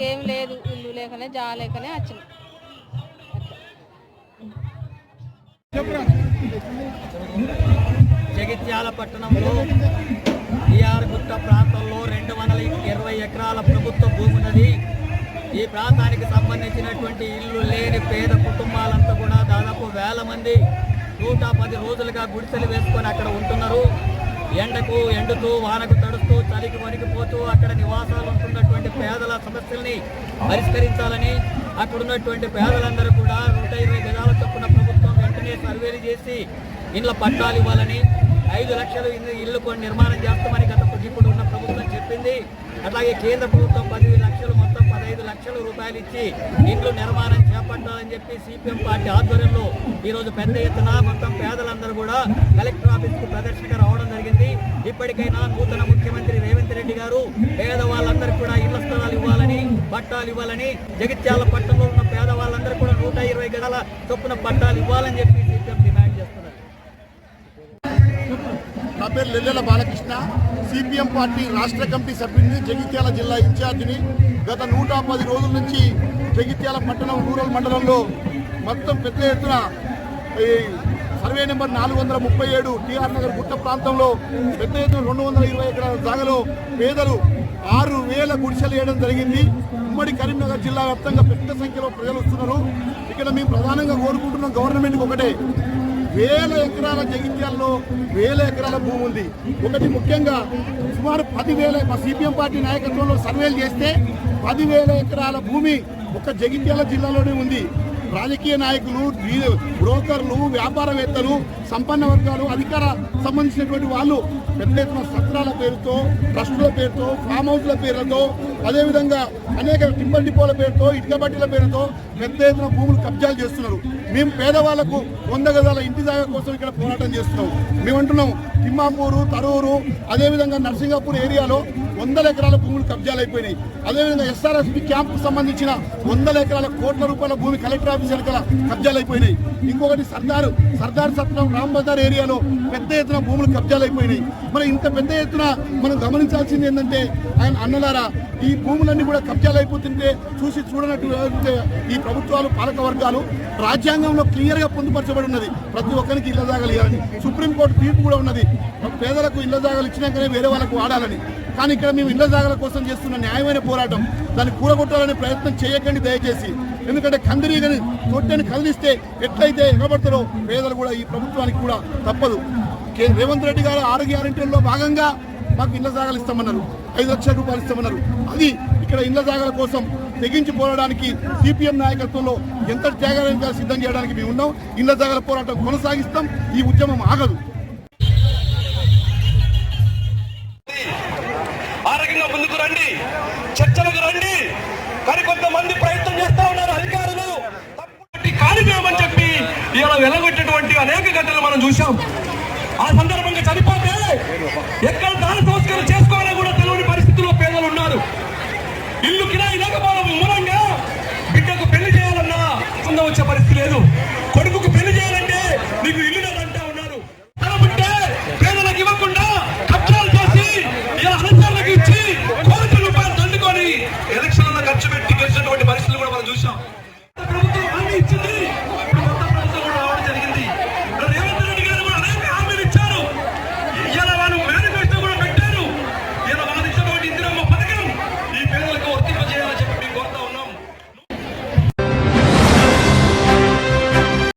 లేకనే జాలేకనే వచ్చినాం. జగిత్యాల పట్టణంలో ఈఆర్ గుట్ట ప్రాంతంలో రెండు వందల ఇరవై ఎకరాల ప్రభుత్వ భూమి ఉన్నది. ఈ ప్రాంతానికి సంబంధించినటువంటి ఇల్లు లేని పేద కుటుంబాలంతా కూడా దాదాపు వేల మంది నూట పది రోజులుగా గుడిసెలు వేసుకొని అక్కడ ఉంటున్నారు. ఎండకు ఎండుతూ వానకు తడుస్తూ చలికి వణికిపోతూ అక్కడ నివాసాలు ఉంటున్నటువంటి పేదల సమస్యల్ని పరిష్కరించాలని అక్కడ ఉన్నటువంటి పేదలందరూ కూడా నూట ఇరవై గజాల చొప్పున ప్రభుత్వం వెంటనే సర్వేలు చేసి ఇండ్ల పట్టాలు ఇవ్వాలని ఐదు లక్షలు ఇల్లు కొన్ని నిర్మాణం చేస్తామని గత ఇప్పుడు ఉన్న ప్రభుత్వం చెప్పింది. అట్లాగే కేంద్ర ప్రభుత్వం పదిహేను లక్షలు మొత్తం పదహైదు లక్షల రూపాయలు ఇచ్చి ఇండ్లు నిర్మాణం చేపట్టాలని చెప్పి సిపిఎం పార్టీ ఆధ్వర్యంలో ఈరోజు పెద్ద ఎత్తున మొత్తం పేదలందరూ కూడా కలెక్టర్ ఆఫీస్కు ప్రదర్శనగా రావడం జరిగింది. ఇప్పటికైనా నూతన ముఖ్యమంత్రి రేవంత్ రెడ్డి గారు పేదవాళ్ళందరికీ కూడా ఇళ్ళ స్థలాలు ఇవ్వాలని పట్టాలు ఇవ్వాలని జగిత్యాల పట్టణంలో ఉన్న పేదవాళ్ళందరూ కూడా నూట ఇరవై గదల చొప్పున పట్టాలు ఇవ్వాలని చెప్పి సిపిఎం డిమాండ్ చేస్తున్నారు. నా పేరు లెల్లెల బాలకృష్ణ. సిపిఎం పార్టీ రాష్ట్ర కమిటీ సభ్యుడిని జగిత్యాల జిల్లా ఇన్ఛార్జిని గత నూట పది రోజుల నుంచి జగిత్యాల పట్టణం రూరల్ మండలంలో మొత్తం పెద్ద ఎత్తున సర్వే నెంబర్ నాలుగు వందల ముప్పై ఏడు టీఆర్ నగర్ గుట్ట ప్రాంతంలో పెద్ద ఎత్తున రెండు వందల ఇరవై ఎకరాల జాగలో పేదలు ఆరు వేల గుడిసెలు వేయడం జరిగింది. ఉమ్మడి కరీంనగర్ జిల్లా వ్యాప్తంగా పెద్ద సంఖ్యలో ప్రజలు వస్తున్నారు. ఇక్కడ మేము ప్రధానంగా కోరుకుంటున్నాం గవర్నమెంట్కి ఒకటే. వేల ఎకరాల జగిత్యాల్లో వేల ఎకరాల భూమి ఉంది. ఒకటి ముఖ్యంగా సుమారు పదివేల మా సిపిఎం పార్టీ నాయకత్వంలో సర్వేలు చేస్తే పదివేల ఎకరాల భూమి ఒక జగిత్యాల జిల్లాలోనే ఉంది. రాజకీయ నాయకులు బ్రోకర్లు వ్యాపారవేత్తలు సంపన్న వర్గాలు అధికార సంబంధించినటువంటి వాళ్ళు పెద్ద ఎత్తున సత్రాల పేరుతో ట్రస్టుల పేరుతో ఫామ్ హౌస్ల పేర్లతో అదేవిధంగా అనేక టింబర్ డిపోల పేరుతో ఇటుక బట్టీల పేరుతో పెద్ద ఎత్తున భూములు కబ్జాలు చేస్తున్నారు. మేము పేదవాళ్ళకు వంద గదాల ఇంటి జాగా కోసం ఇక్కడ పోరాటం చేస్తున్నాం. మేము అంటున్నాం తిమ్మాపూరు తరూరు అదేవిధంగా నర్సింగాపూర్ ఏరియాలో వందల ఎకరాల భూములు కబ్జాలు అయిపోయినాయి. అదేవిధంగా ఎస్ఆర్ఎస్పి క్యాంప్ సంబంధించిన వందల ఎకరాల కోట్ల రూపాయల భూమి కలెక్టర్ ఆఫీస్ వెనకాల కబ్జాలు అయిపోయినాయి. ఇంకొకటి సర్దార్ సర్దార్ సత్రం రామ్ బజార్ ఏరియాలో పెద్ద ఎత్తున భూములు కబ్జాలు అయిపోయినాయి. మరి ఇంత పెద్ద ఎత్తున మనం గమనించాల్సింది ఏంటంటే ఆయన అన్నలారా ఈ భూములన్నీ కూడా కబ్జాలు అయిపోతుంటే చూసి చూడనట్టు ఈ ప్రభుత్వాలు పాలక వర్గాలు రాజ్యాంగంలో క్లియర్గా పొందుపరచబడి ఉన్నది. ప్రతి ఒక్కరికి ఇళ్ళ జాగాలు ఇవ్వాలని. సుప్రీంకోర్టు తీర్పు కూడా ఉన్నది. పేదలకు ఇళ్ళ జాగాలు ఇచ్చినాకనే వేరే వాళ్ళకు వాడాలని. కానీ ఇక్కడ మేము ఇళ్ళ జాగాల కోసం చేస్తున్న న్యాయమైన పోరాటం దాన్ని కూడగొట్టాలనే ప్రయత్నం చేయకండి దయచేసి. ఎందుకంటే కందిరీగని తొట్టని కదిలిస్తే ఎట్లయితే ఎగబడతారో పేదలు కూడా ఈ ప్రభుత్వానికి కూడా తప్పదు. కే- రేవంత్ రెడ్డి గారు ఆరు గ్యారెంటీల్లో భాగంగా మాకు ఇళ్ళ జాగాలు ఇస్తామన్నారు. ఐదు లక్షల రూపాయలు ఇస్తామన్నారు. అది ఇక్కడ ఇళ్ళ జాగాల కోసం తెగించి పోరాడానికి సిపిఎం నాయకత్వంలో ఎంత త్యాగాలను సిద్ధం చేయడానికి మేము ఉన్నాం. ఇళ్ళ జాగాల పోరాటం కొనసాగిస్తాం. ఈ ఉద్యమం ఆగదు. చర్చలకు రండి. కానీ కొంతమంది ప్రయత్నం చేస్తా ఉన్నారు అధికారులు. తప్పుపట్టి కాలిపోయామని చెప్పి ఇలా వెలగొట్టేటువంటి అనేక ఘటనలు మనం చూసాం ఆ సందర్భంగా చనిపోతే ఎక్కడ దాన సంస్కరణ చేసుకోవాలో కూడా తెలియని పరిస్థితుల్లో పేదలు ఉన్నారు. ఇల్లు కిరాయి లేకపోవడం మూలంగా బిడ్డకు పెళ్ళి చేయాలన్నా సొంతం వచ్చే పరిస్థితి లేదు. కొడుకుకు పెళ్ళి చేయాలంటే నీకు ఇల్లు